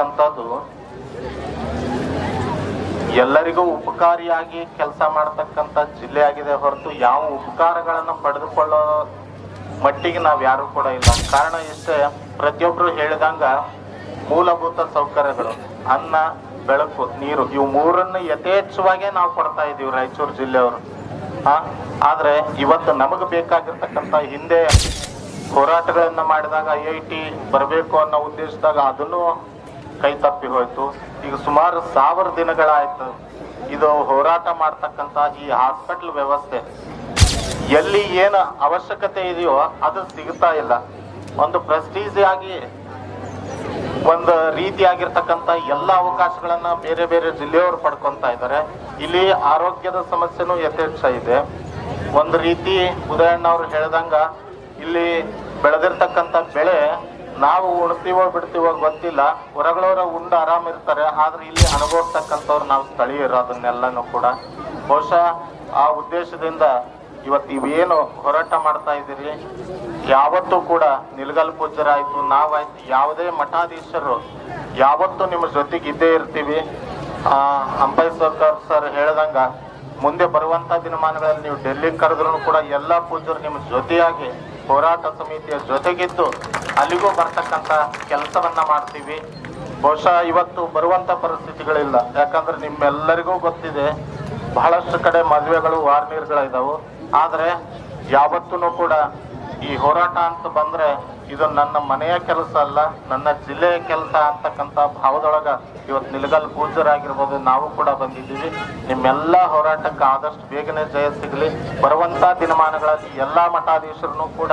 ಅಂತಕ್ಕಂಥದ್ದು ಎಲ್ಲರಿಗೂ ಉಪಕಾರಿಯಾಗಿ ಕೆಲಸ ಮಾಡ್ತಕ್ಕಂಥ ಜಿಲ್ಲೆ ಆಗಿದೆ ಹೊರತು ಯಾವ ಉಪಕಾರಗಳನ್ನು ಪಡೆದುಕೊಳ್ಳೋ ಮಟ್ಟಿಗೆ ನಾವು ಯಾರು ಕೂಡ ಇಲ್ಲ. ಕಾರಣ ಇಷ್ಟೇ ಪ್ರತಿಯೊಬ್ಬರು ಹೇಳಿದಂಗ ಮೂಲಭೂತ ಸೌಕರ್ಯಗಳು, ಅನ್ನ, ಬೆಳಕು, ನೀರು, ಇವು ಮೂರನ್ನು ಯಥೇಚ್ಛವಾಗಿ ನಾವು ಕೊಡ್ತಾ ಇದೀವಿ ರಾಯಚೂರು ಜಿಲ್ಲೆಯವರು. ಆ, ಆದ್ರೆ ಇವತ್ತು ನಮಗೆ ಬೇಕಾಗಿರ್ತಕ್ಕಂಥ ಹಿಂದೆ ಹೋರಾಟಗಳನ್ನ ಮಾಡಿದಾಗ ಐ ಐ ಟಿ ಬರಬೇಕು ಅನ್ನೋ ಉದ್ದೇಶದಾಗ ಅದನ್ನು ಕೈ ತಪ್ಪಿ ಹೋಯ್ತು. ಈಗ ಸುಮಾರು ಸಾವಿರ ದಿನಗಳಾಯ್ತು. ಇದು ಹೋರಾಟ ಮಾಡ್ತಕ್ಕಂತ ಈ ಹಾಸ್ಪಿಟಲ್ ವ್ಯವಸ್ಥೆ. ಎಲ್ಲಿ ಏನು ಅವಶ್ಯಕತೆ ಇದೆಯೋ ಅದು ಸಿಗ್ತಾ ಇಲ್ಲ. ಒಂದು ಪ್ರೆಸ್ಟೀಜ್ ಆಗಿ ಒಂದು ರೀತಿಯಾಗಿರ್ತಕ್ಕಂಥ ಎಲ್ಲ ಅವಕಾಶಗಳನ್ನ ಬೇರೆ ಬೇರೆ ಜಿಲ್ಲೆಯವರು ಪಡ್ಕೊಂತ ಇದ್ದಾರೆ. ಇಲ್ಲಿ ಆರೋಗ್ಯದ ಸಮಸ್ಯೆನೂ ಯಥೇಚ್ಛ ಇದೆ. ಒಂದು ರೀತಿ ಉದಯಣ್ಣ ಅವ್ರು ಹೇಳ್ದಂಗ, ಇಲ್ಲಿ ಬೆಳೆದಿರ್ತಕ್ಕಂಥ ಉಣ್ತೀವೋ ಬಿಡ್ತೀವೋ ಗೊತ್ತಿಲ್ಲ. ಹೊರಗಳವ್ರ ಉಂಡು ಆರಾಮ್ ಇರ್ತಾರೆ. ಆದ್ರೆ ಇಲ್ಲಿ ಅನುಭವಿಸ್ತಕ್ಕಂಥವ್ರು ನಾವು ಸ್ಥಳೀಯರು, ಅದನ್ನೆಲ್ಲನೂ ಕೂಡ. ಬಹುಶಃ ಆ ಉದ್ದೇಶದಿಂದ ಇವತ್ತು ಇವೇನು ಹೋರಾಟ ಮಾಡ್ತಾ ಇದ್ದೀರಿ? ಯಾವತ್ತೂ ಕೂಡ ನಿಲ್ಗಲ್ ಪೂಜ್ಯರಾಯ್ತು. ನಾವಾಯ್ತು ಯಾವುದೇ ಮಠಾಧೀಶರು. ಯಾವತ್ತೂ ನಿಮ್ಮ ಜೊತೆಗೆ ಇದ್ದೇ ಇರ್ತೀವಿ. ಅಂಬೈ ಸರ್ಕಾರ್ ಸರ್ ಹೇಳ್ದಂಗ, ಮುಂದೆ ಬರುವಂತ ದಿನಮಾನಗಳಲ್ಲಿ ನೀವು ಡೆಲ್ಲಿಗೆ ಕರೆದ್ರು ಕೂಡ ಎಲ್ಲಾ ಪೂಜ್ಯರು ನಿಮ್ಮ ಜೊತೆಯಾಗಿ ಹೋರಾಟ ಸಮಿತಿಯ ಜೊತೆಗಿದ್ದು ಅಲ್ಲಿಗೂ ಬರ್ತಕ್ಕಂಥ ಕೆಲಸವನ್ನ ಮಾಡ್ತೀವಿ. ಬಹುಶಃ ಇವತ್ತು ಬರುವಂತ ಪರಿಸ್ಥಿತಿಗಳಿಲ್ಲ. ಯಾಕಂದ್ರೆ ನಿಮ್ಮೆಲ್ಲರಿಗೂ ಗೊತ್ತಿದೆ, ಬಹಳಷ್ಟು ಕಡೆ ಮದುವೆಗಳು ವಾರ್ನೀರ್ಗಳಿದ್ದಾವೆ ಆದರೆ ಯಾವತ್ತೂ ಕೂಡ ಈ ಹೋರಾಟ ಅಂತ ಬಂದ್ರೆ ಇದು ನನ್ನ ಮನೆಯ ಕೆಲಸ ಅಲ್ಲ, ನನ್ನ ಜಿಲ್ಲೆಯ ಕೆಲಸ ಅಂತಕ್ಕಂತ ಭಾವದೊಳಗ ಇವತ್ತು ನಿಲಗಲ್ ಪೂಜರಾಗಿರ್ಬೋದು ನಾವು ಕೂಡ ಬಂದಿದ್ದೀವಿ ನಿಮ್ಮೆಲ್ಲ ಹೋರಾಟಕ್ಕೆ ಆದಷ್ಟು ಬೇಗನೆ ಜಯ ಸಿಗಲಿ ಬರುವಂತ ದಿನಮಾನಗಳಲ್ಲಿ ಎಲ್ಲಾ ಮಠಾಧೀಶರನ್ನು ಕೂಡ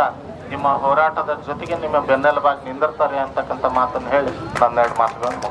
ನಿಮ್ಮ ಹೋರಾಟದ ಜೊತೆಗೆ ನಿಮ್ಮ ಬೆನ್ನೆಲುಬಾಗಿ ನಿಂದಿರ್ತಾರೆ ಅಂತಕ್ಕಂಥ ಮಾತನ್ನು ಹೇಳಿ ನನ್ನೆರಡು ಮಾತುಗಳನ್ನು.